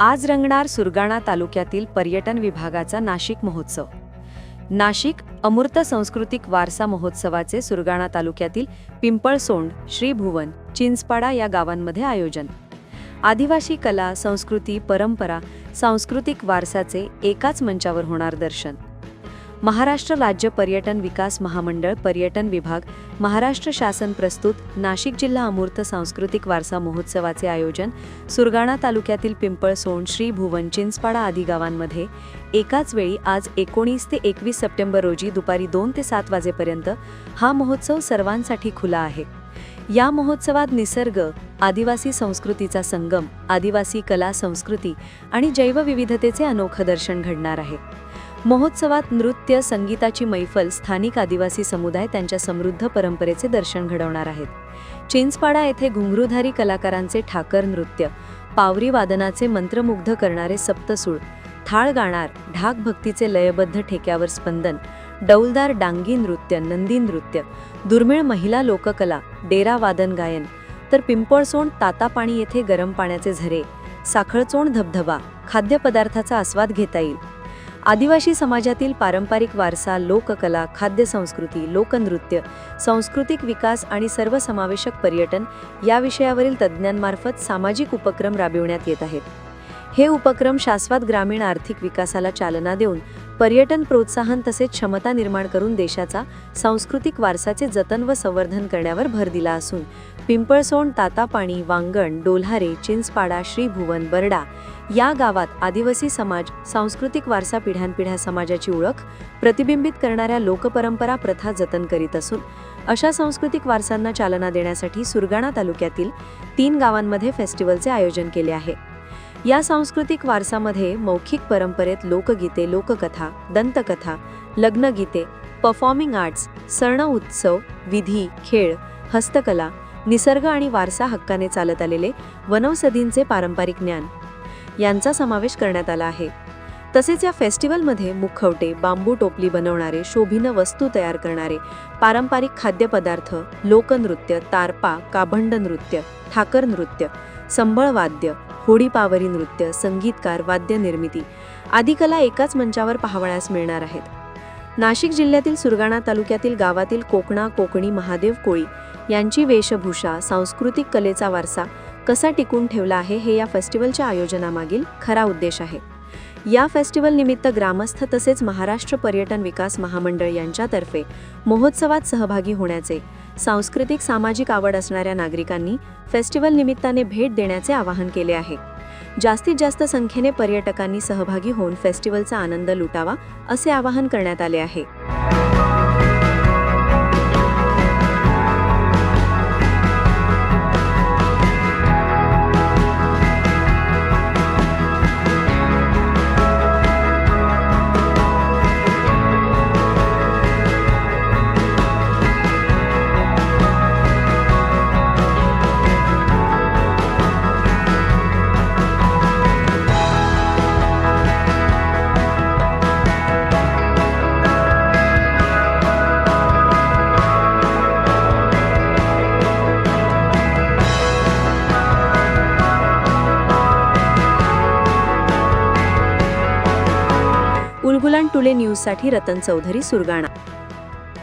आज रंगणार सुरगाणा तालुक्यातील पर्यटन विभागाचा नाशिक महोत्सव. नाशिक अमूर्त सांस्कृतिक वारसा महोत्सवाचे सुरगाणा तालुक्यातील पिंपळसोंड श्रीभुवन चिंचपाडा या गावांमध्ये आयोजन. आदिवासी कला संस्कृती परंपरा सांस्कृतिक वारसाचे एकाच मंचावर होणार दर्शन. महाराष्ट्र राज्य पर्यटन विकास महामंडळ पर्यटन विभाग महाराष्ट्र शासन प्रस्तुत नाशिक जिल्हा अमूर्त सांस्कृतिक वारसा महोत्सवाचे आयोजन सुरगाणा तालुक्यातील पिंपळसोंड श्री भुवन चिंचपाडा आदी गावांमध्ये. एकाच वेळी आज एकोणीस ते एकवीस सप्टेंबर रोजी दुपारी दोन ते सात वाजेपर्यंत हा महोत्सव सर्वांसाठी खुला आहे. या महोत्सवात निसर्ग आदिवासी संस्कृतीचा संगम आदिवासी कला संस्कृती आणि जैवविविधतेचे अनोखं दर्शन घडणार आहे. महोत्सवात नृत्य संगीताची मैफल स्थानिक आदिवासी समुदाय त्यांच्या समृद्ध परंपरेचे दर्शन घडवणार आहेत. चिंचपाडा येथे घुंगरूधारी कलाकारांचे ठाकर नृत्य पावरी वादनाचे मंत्रमुग्ध करणारे सप्तसूळ थाळ गाणार ढाक भक्तीचे लयबद्ध ठेक्यावर स्पंदन डौलदार डांगी नृत्य नंदी नृत्य दुर्मिळ महिला लोककला डेरा वादन गायन तर पिंपळसोंड तातापाणी येथे गरम पाण्याचे झरे साखळचोंड धबधबा खाद्यपदार्थाचा आस्वाद घेता येईल. आदिवासी समाजातील पारंपरिक वारसा लोककला खाद्यसंस्कृती लोकनृत्य सांस्कृतिक विकास आणि सर्वसमावेशक पर्यटन या विषयावरील तज्ज्ञांमार्फत सामाजिक उपक्रम राबविण्यात येत आहेत. हे उपक्रम शाश्वत ग्रामीण आर्थिक विकासाला चालना देऊन पर्यटन प्रोत्साहन तसेच क्षमता निर्माण करून देशाचा सांस्कृतिक वारसाचे जतन व संवर्धन करण्यावर भर दिला असून पिंपळसोंड तातापाणी वांगण डोल्हारे चिंचपाडा श्रीभुवन बरडा या गावात आदिवासी समाज सांस्कृतिक वारसा पिढ्यानपिढ्या समाजाची ओळख प्रतिबिंबित करणाऱ्या लोकपरंपरा प्रथा जतन करीत असून अशा सांस्कृतिक वारसांना चालना देण्यासाठी सुरगाणा तालुक्यातील तीन गावांमध्ये फेस्टिवलचे आयोजन केले आहे. या सांस्कृतिक वारसामध्ये मौखिक परंपरेत लोकगीते लोककथा दंतकथा लग्नगीते परफॉर्मिंग आर्ट्स सण उत्सव विधी खेळ हस्तकला निसर्ग आणि वारसा हक्काने चालत आलेले वनौषधींचे पारंपरिक ज्ञान यांचा समावेश करण्यात आला आहे. तसेच या फेस्टिवलमध्ये मुखवटे बांबू टोपली बनवणारे शोभीनं वस्तू तयार करणारे पारंपरिक खाद्यपदार्थ लोकनृत्य तारपा काभंड नृत्य ठाकर नृत्य संबळ वाद्य होडीपावरी नृत्य संगीतकार वाद्य निर्मिती आदी कला एकाच मंचावर पाहावयास मिळणार आहेत. नाशिक जिल्ह्यातील सुरगाणा तालुक्यातील गावातील कोकणा कोकणी महादेव कोळी यांची वेशभूषा सांस्कृतिक कलेचा वारसा कसा टिकून ठेवला आहे हे या फेस्टिवलच्या आयोजनामागील खरा उद्देश आहे. या फेस्टिवल निमित्त ग्रामस्थ तसेच महाराष्ट्र पर्यटन विकास महामंडळ यांच्यातर्फे महोत्सवात सहभागी होण्याचे सांस्कृतिक सामाजिक आवड असणाऱ्या नागरिकांनी फेस्टिवल निमित्ताने भेट देण्याचे आवाहन केले आहे. जास्तीत जास्त संख्येने पर्यटकांनी सहभागी होऊन फेस्टिवलचा आनंद लुटावा असे आवाहन करण्यात आले आहे. उलगुलान टुले न्यूजसाठी रतन चौधरी सुरगाणा